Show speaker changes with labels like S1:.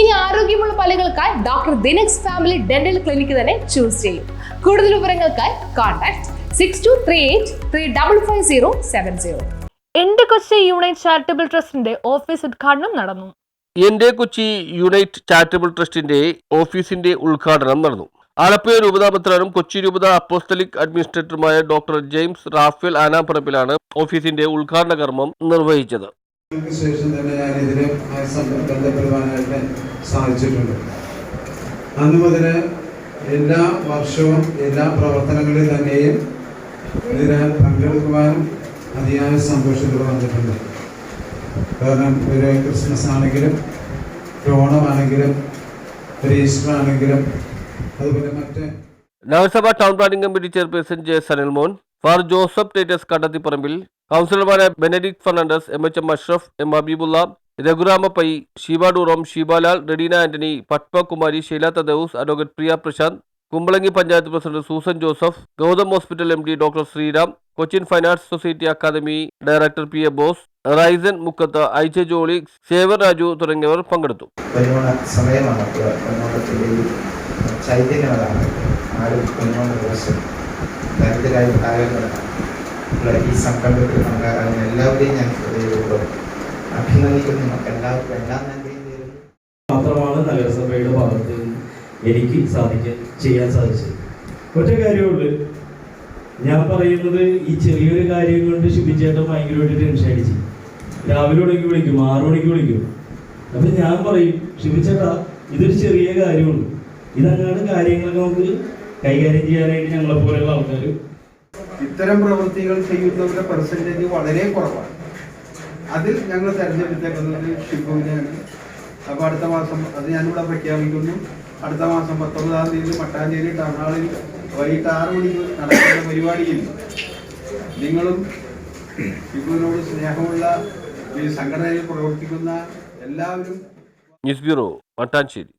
S1: ഇനി ആരോഗ്യമുള്ള പല്ലുകൾക്കായി ഡോക്ടർ ദിനക്സ് ഫാമിലി ഡെന്റൽ ക്ലിനിക്ക് തന്നെ ചൂസ് ചെയ്യും. കൂടുതൽ വിവരങ്ങൾക്കായി contact six two three eight three double five zero seven zero
S2: എന്റെ കൊച്ചി യൂണിറ്റ് ചാരിറ്റബിൾ ട്രസ്റ്റിന്റെ ഓഫീസ് ഉദ്ഘാടനം നടന്നു.
S3: എന്റെ കൊച്ചി യുണൈറ്റ് ചാരിറ്റബിൾ ട്രസ്റ്റിന്റെ ഓഫീസിന്റെ ഉദ്ഘാടനം നടന്നു. ആലപ്പുഴ രൂപതാപത്രാനും കൊച്ചി രൂപത അപ്പോസ്തലിക് അഡ്മിനിസ്ട്രേറ്ററുമായ ഡോക്ടർ ജെയിംസ് റാഫേൽ ആനാപ്പറമ്പിലാണ് ഓഫീസിന്റെ ഉദ്ഘാടന കർമ്മം നിർവഹിച്ചത്.
S4: ശേഷം തന്നെ ഞാൻ ഇതിനെ ബന്ധപ്പെടുവാനായിട്ട് സാധിച്ചിട്ടുണ്ട്. അന്ന് മുതൽ എല്ലാ വർഷവും എല്ലാ പ്രവർത്തനങ്ങളിൽ തന്നെയും ഇതിന് പങ്കെടുക്കുവാനും അതിയായ സന്തോഷത്തോടെ വന്നിട്ടുണ്ട്. കാരണം ഒരു ക്രിസ്മസ് ആണെങ്കിലും ഓണമാണെങ്കിലും ഒരു ഈസ്റ്റർ ആണെങ്കിലും അതുപോലെ മറ്റ്
S3: നഗരസഭ town planning committee chairperson J Sanilmon far Joseph ടേറ്റസ് Kandathiparambil കൗൺസിലർമാരായ Benedict Fernandez M H M Ashraf M Habibulla Raghurama Pai Sheeba ഡൂറോം Sheebalal Redeena Antony Padmakumari Sheela Thadevoos advocate Priya Prashanth Kumbalangi panchayat president Susan Joseph Gautham hospital M D doctor Sreeram Cochin finance society academy director P A Bose Raisan Mukkath I J Jolly Xavier Raju തുടങ്ങിയവർ പങ്കെടുത്തു.
S5: ചൈതന്യമതാണ് ആരും ദരിദ്രരായ ഭാഗങ്ങളാണ് ഈ സംരംഭത്തിൽ പങ്കാറാകുന്ന എല്ലാവരെയും ഞാൻ ഹൃദയപൂർവം അഭിനന്ദിക്കുന്നു. എല്ലാവർക്കും എല്ലാം നന്ദിയും
S6: മാത്രമാണ് നഗരസഭയുടെ ഭാഗത്ത് എനിക്ക് സാധിക്കാൻ ചെയ്യാൻ സാധിച്ചത്. ഒറ്റ കാര്യമുള്ളൂ ഞാൻ പറയുന്നത് ഈ ചെറിയൊരു കാര്യം കൊണ്ട് ശുഭിച്ചേട്ടൻ ഭയങ്കരമായിട്ട് ടെൻഷൻ അടിച്ച്. രാവിലെ തുടങ്ങി വിളിക്കും ആറു മണിക്ക് വിളിക്കും. അപ്പൊ ഞാൻ പറയും ശുഭിച്ചേട്ടാ ഇതൊരു ചെറിയ കാര്യമുള്ളൂ. ഇതങ്ങാണ് കാര്യങ്ങളൊക്കെ നമുക്ക് കൈകാര്യം ചെയ്യാനായിട്ട് ഞങ്ങളെ പോലെയുള്ള ആൾക്കാർ
S7: ഇത്തരം പ്രവൃത്തികൾ ചെയ്യുന്നവരുടെ പെർസെന്റേജ് വളരെ കുറവാണ്. അതിൽ ഞങ്ങൾ തെരഞ്ഞെടുത്തേക്കുന്നത് ഷിബുവിനെയാണ്. അപ്പോൾ അടുത്ത മാസം അത് ഞാനിവിടെ പ്രഖ്യാപിക്കുന്നു. അടുത്ത മാസം പത്തൊമ്പതാം തീയതി മട്ടാഞ്ചേരി ടൗൺ വൈകിട്ട് ആറ് മണിക്ക് നടക്കുന്ന പരിപാടിയിൽ നിങ്ങളും ഷിബുവിനോട് സ്നേഹമുള്ള ഈ സംഘടനയിൽ പ്രവർത്തിക്കുന്ന എല്ലാവരും
S3: ന്യൂസ് ബ്യൂറോ മട്ടാഞ്ചേരി